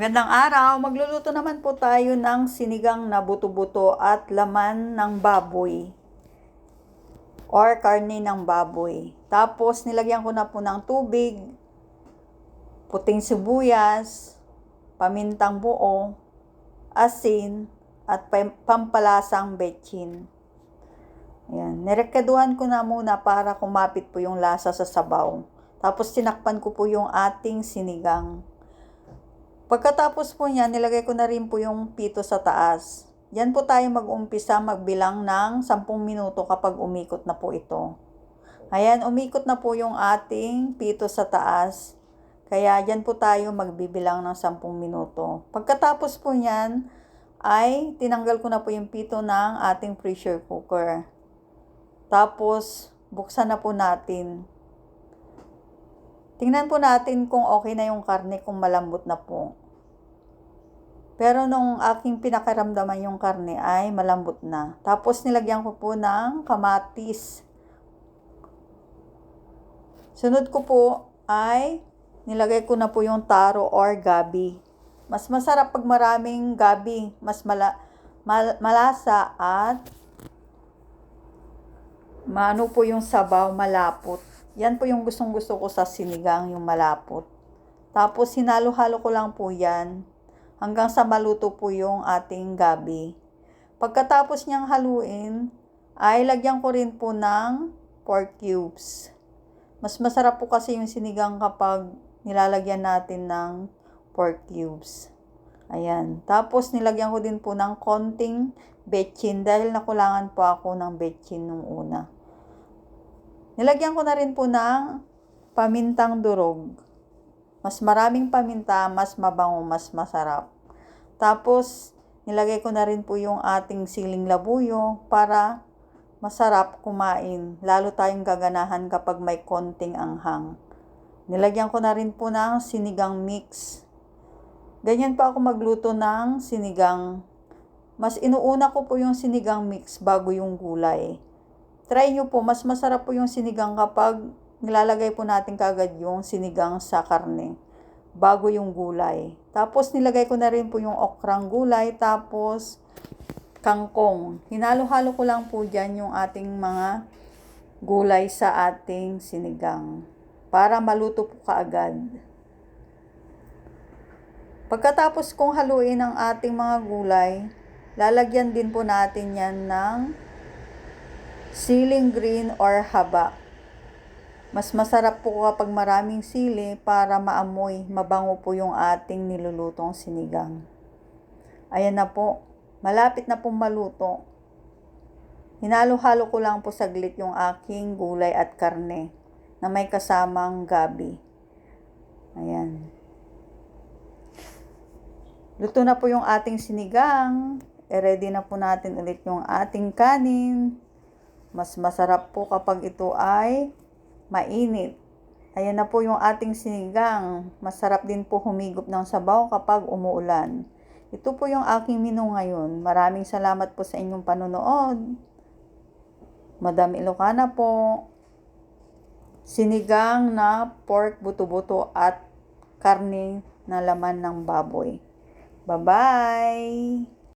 Magandang araw. Magluluto naman po tayo ng sinigang na buto-buto at laman ng baboy or karne ng baboy. Tapos nilagyan ko na po ng tubig, puting sibuyas, pamintang buo, asin, at pam- pampalasang betchin. Ayan. Nirekeduhan ko na muna para kumapit po yung lasa sa sabaw. Tapos tinakpan ko po yung ating sinigang. Pagkatapos po niya, nilagay ko na rin po yung pito sa taas. Yan po tayo mag-umpisa magbilang ng 10 minuto kapag umikot na po ito. Ayan, umikot na po yung ating pito sa taas. Kaya yan po tayo magbibilang ng 10 minuto. Pagkatapos po niyan, ay tinanggal ko na po yung pito ng ating pressure cooker. Tapos, buksan na po natin. Tingnan po natin kung okay na yung karne, kung malambot na po. Pero nung aking pinakaramdaman yung karne ay malambot na. Tapos nilagyan ko po ng kamatis. Sunod ko po ay nilagay ko na po yung taro or gabi. Mas masarap pag maraming gabi. Mas mala, mal, malasa at maano po yung sabaw, malapot. Yan po yung gustong gusto ko sa sinigang, yung malapot. Tapos hinalo-halo ko lang po yan hanggang sa maluto po yung ating gabi. Pagkatapos niyang haluin, ay lagyan ko rin po ng pork cubes. Mas masarap po kasi yung sinigang kapag nilalagyan natin ng pork cubes. Ayan. Tapos nilagyan ko din po ng konting betchin dahil nakulangan po ako ng betchin nung una. Nilagyan ko na rin po ng pamintang durog. Mas maraming paminta, mas mabango, mas masarap. Tapos, nilagay ko na rin po yung ating siling labuyo para masarap kumain. Lalo tayong gaganahan kapag may konting anghang. Nilagyan ko na rin po ng sinigang mix. Ganyan pa ako magluto ng sinigang. Mas inuuna ko po yung sinigang mix bago yung gulay. Try nyo po, mas masarap po yung sinigang kapag nilalagay po natin kagad yung sinigang sa karne bago yung gulay. Tapos nilagay ko na rin po yung okrang gulay tapos kangkong. Hinalo-halo ko lang po dyan yung ating mga gulay sa ating sinigang para maluto po kaagad. Pagkatapos kong haluin ang ating mga gulay, lalagyan din po natin yan ng siling green or haba. Mas masarap po kapag maraming sili para maamoy, mabango po yung ating nilulutong sinigang. Ayan na po, malapit na pong maluto. Hinalo-halo ko lang po saglit yung aking gulay at karne na may kasamang gabi. Ayan. Luto na po yung ating sinigang. E-ready na po natin ulit yung ating kanin. Mas masarap po kapag ito ay mainit. Ayan na po yung ating sinigang. Masarap din po humigop ng sabaw kapag umuulan. Ito po yung aking menu ngayon. Maraming salamat po sa inyong panonood. Madam Ilocana po. Sinigang na pork buto-buto at karne na laman ng baboy. Bye-bye!